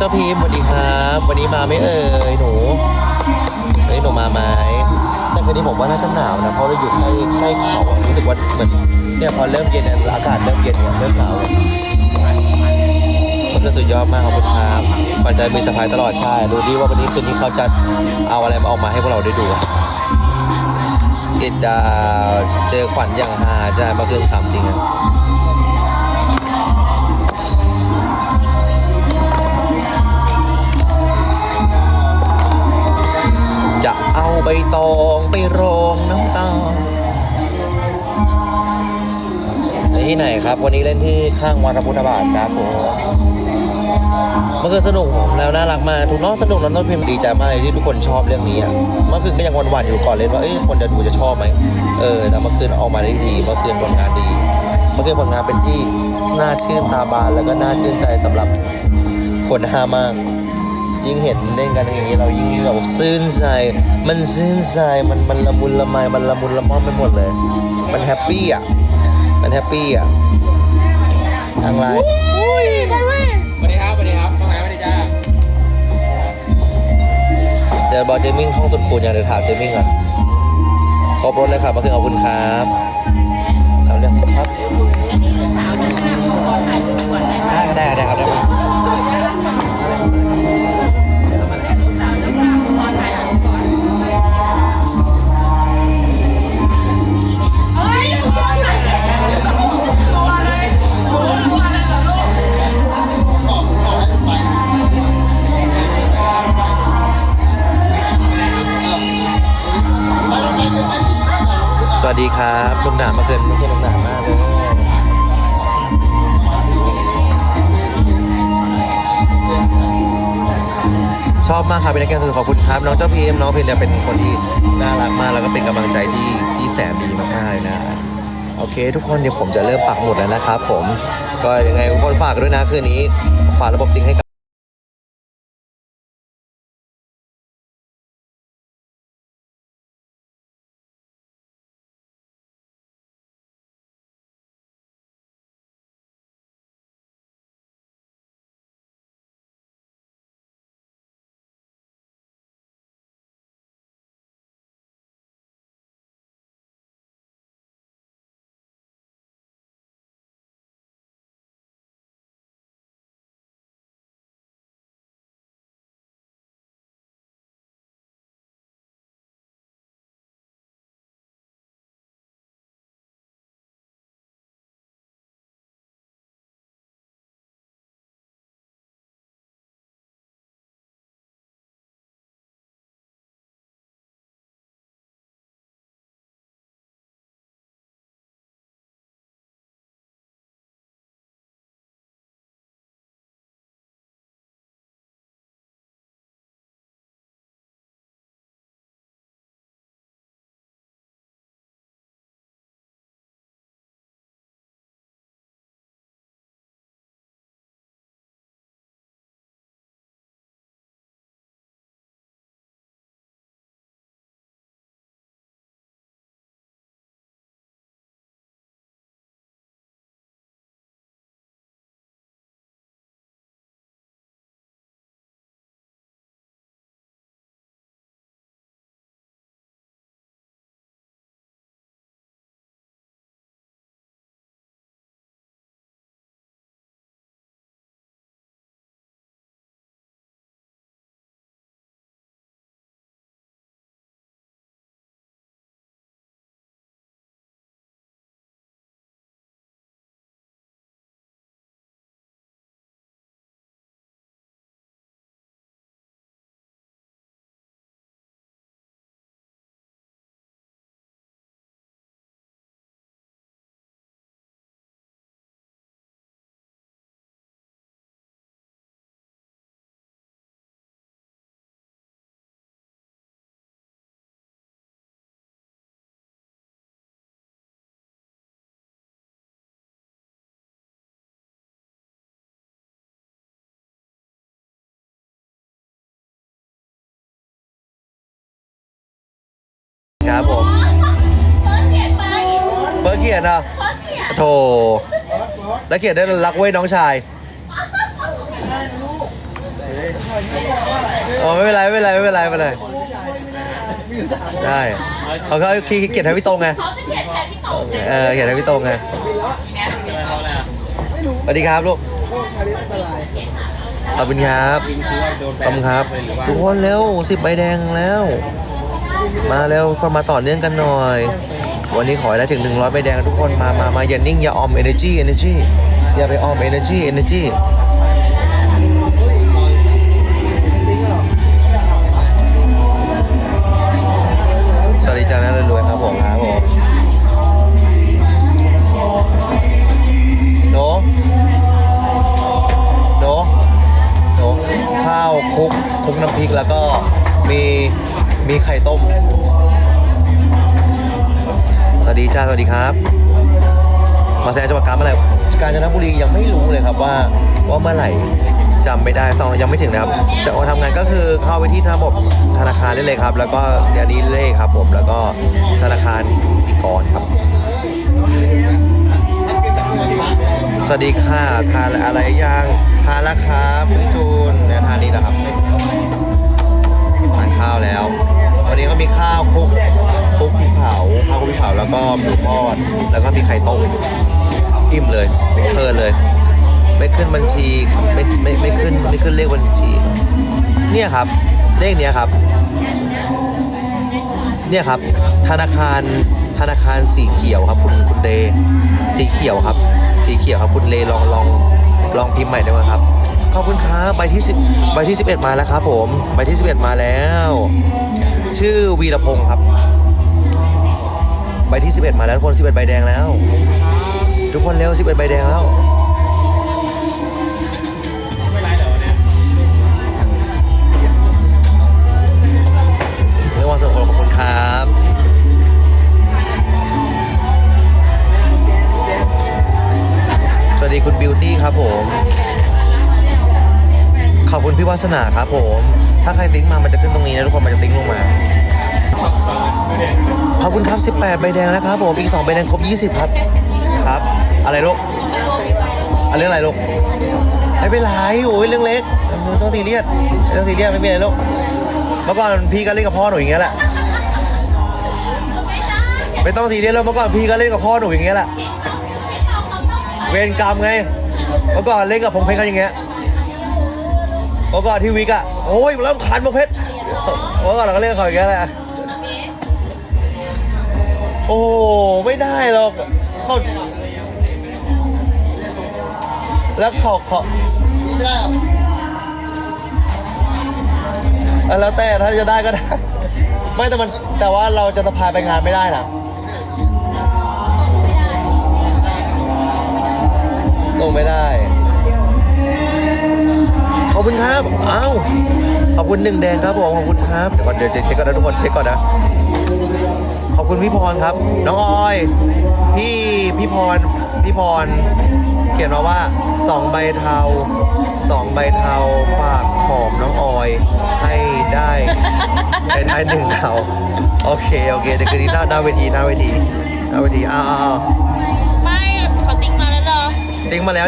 เจ้าพิมพ์สวัสดีครับ วันนี้มาไหม่เอ่ยหนูวันนี้หนูมาไหมแต่คืนนี้ผมว่าน่าจะหนาวนะเพราะเราอยู่ใกล้ใกล้เขาอะรู้สึกว่าเหมือนเนี่ยพอเริ่มเย็นเนี่ยอากาศเริ่มเย็นเนี่ยเริ่มหนาวเลยมันก็สุดยอดมากขอบคุณครับขวัญใจมีสะพายตลอดใช่ดูดิว่าวันนี้คืนนี้เขาจะเอาอะไรมาออกมาให้พวกเราได้ดูอะติดดาวเจอขวัญอย่างฮาใช่เมื่อคืนขำจริงอะ เอาใบตองไปรองน้ำตาที่ไหนครับ วันนี้เล่นที่ข้างวัดพระพุทธบาทครับผมเมื่อคืนสนุกแล้วน่ารักมากทุกน้องสนุกน้องต้นพิมพ์ดีใจมากเลยที่ทุกคนชอบเรื่องนี้อะเมื่อคืนก็ยังหวันๆอยู่ก่อนเล่นว่าเอ้ยคนจะดูจะชอบไหมเออแต่เมื่อคืนออกมาได้ดีเมื่อคืนผลงานดี เมื่อคืนผลงานเป็นที่น่าชื่นตาบานแล้วก็น่าชื่นใจสำหรับคนห้ามาก ยิ่งเห็นเล่นกันอย่างนี้เรายิ่งแบบซื่นใจมันซื่นใจมันมันละมุนละไมมันละมุนละม่อมไปหมดเลย มันแฮปปี้อะมันแฮปปี้อะทางไลน์สวัสดีครับสวัสดีครับน้องไม้สวัสดีจ้าเดี๋ยวบอกเจมิ่งห้องสุดคูณอย่างเดี๋ยวถามเจมิ่งก่อนครบรถเลยครับมาคือขอบคุณครับเอาเรื่องครับได้ได้ได้ครับได้ ครับลุงหนามมื่อคืนเมื่อคืนลุงหนามมากเลยชอบมากครับเป็นนักแข่งสุดขอบคุณครับ น้องเจ้าพีมน้องพีมเนี่ยเป็นคนที่น่ารักมากแล้วก็เป็นกำลังใจที่ที่แสนดีมากๆเลยนะโอเค ทุกคนเดี๋ยวผมจะเริ่มปักหมุดแล้วนะครับผมก็ยังไงทุกคนฝากด้วยนะคืนนี้ฝากระบบซิงให้ ครับผมเฟิร์สเขียนเหรอะโถแล้วเขียนได้รักเว้ยน้องชายอ๋อไม่เป็นไรไม่เป็นไรไม่เป็นไรไม่เป็นไรได้เขาเขาขี้เกียจให้พี่ตรงไงเขาจะเขียนแทนพี่โตเออเขียนให้พี่ตรงไงสวัสดีครับลูกขอบคุณครับขอบคุณครับ ทุกคนเร็วสิบใบแดงแล้ว มาเร็วก็มาต่อเนื่องกันหน่อย วันนี้ขอให้ได้ถึง 100ใบแดงทุกคนมามามาอย่านิ่งอย่าออม energy energy อย่าไปออม energy energy ดีครับ มาแสดงจังหวัดกาญเมื่อไรกาญจนบุรียังไม่รู้เลยครับว่าว่าเมื่อไหร่จำไม่ได้ซองยังไม่ถึงนะครับจะมาทำงานก็คือเข้าไปที่ระบบธนาคารได้เลยครับ แล้วก็เดี๋ยวนี้เลขครับ ผมแล้วก็ธนาคารอีกกรครับ สวัสดีค่ะทานอะไรยังทานแล้วครับพี่จูนเนี่ยทานนี้นะครับทานข้าวแล้ว วันนี้ก็มีข้าวคลุก คลุกพริกเผาข้าวคลุกพริกเผาแล้วก็หมูทอดแล้วก็มีไข่ต้มอิ่มเลยเพลินเลย ไม่ขึ้นบัญชีไม่ไม่ไม่ขึ้นไม่ขึ้นเลขบัญชี เนี่ยครับ เลขเนี้ยครับ เนี่ยครับ ธนาคารธนาคารสีเขียวครับ คุณคุณเดสีเขียวครับ สีเขียวครับ คุณเลลองลองลองพิมพ์ใหม่ได้ไหมครับขอบคุณครับใบที่สิบใบที่สิบเอ็ดมาแล้วครับผมใบที่สิบเอ็ดมาแล้ว ชื่อวีรพงศ์ครับ ใบที่สิบเอ็ดมาแล้วทุกคนสิบเอ็ดใบแดงแล้ว ทุกคนเร็วสิบเอ็ดใบแดงแล้วไม่ไรเหรอเนี่ยเรื่องวันสุขขอบคุณครับสวัสดีคุณบิวตี้ครับผมขอบคุณพี่วาสนาครับผม ถ้าใครติ๊งมามันจะขึ้นตรงนี้นะทุกคนมันจะติ๊งลงมา ขอบคุณครับ 18 ใบแดงนะครับผม อีก 2 ใบแดงครบ 20 ครับ ครับ อะไรลูกอะเรื่องอะไรลูก ไม่เป็นไรโอ้ยเรื่องเล็กไม่ต้องซีเรียสไม่ต้องซีเรียสไม่เป็นไรลูก เมื่อก่อนพี่ก็เล่นกับพ่อหนูอย่างเงี้ยแหละ ไม่ต้องซีเรียสแล้วเมื่อก่อนพี่ก็เล่นกับพ่อหนูอย่างเงี้ยแหละ เวรกรรมไง เมื่อก่อนเล่นกับพงเพชรกันอย่างเงี้ย เมื่อก่อนที่วิกอะโอ้ยเริ่มคันพงเพชร เมื่อก่อนเราก็เล่นกับเขาอย่างเงี้ยแหละ โอ้ไม่ได้หรอกเขาแล้วขอขอเออแล้วแต่ถ้าจะได้ก็ได้ ไม่แต่มันแต่ว่าเราจะสะพายไปงานไม่ได้นะลงไม่ได้ ขอบคุณครับอ้าวขอบคุณหนึ่งแดงครับผมขอบคุณครับ เดี๋ยวก่อนเดี๋ยวจะเช็คก่อนนะทุกคนเช็คก่อนนะ คุณพี่พรครับ น้องออย พี่พี่พรพี่พร เขียนมาว่าสองใบเทาสองใบเทาฝากหอมน้องออยให้ได้ไปได้หนึ่งเทาโอเคโอเคเดี๋ยวคืนนี้หน้าหน้าเวทีหน้าเวทีหน้าเวทีอ้าวอ้าไม่เขาติ๊กมาแล้วเหรอติ๊งมาแล้ว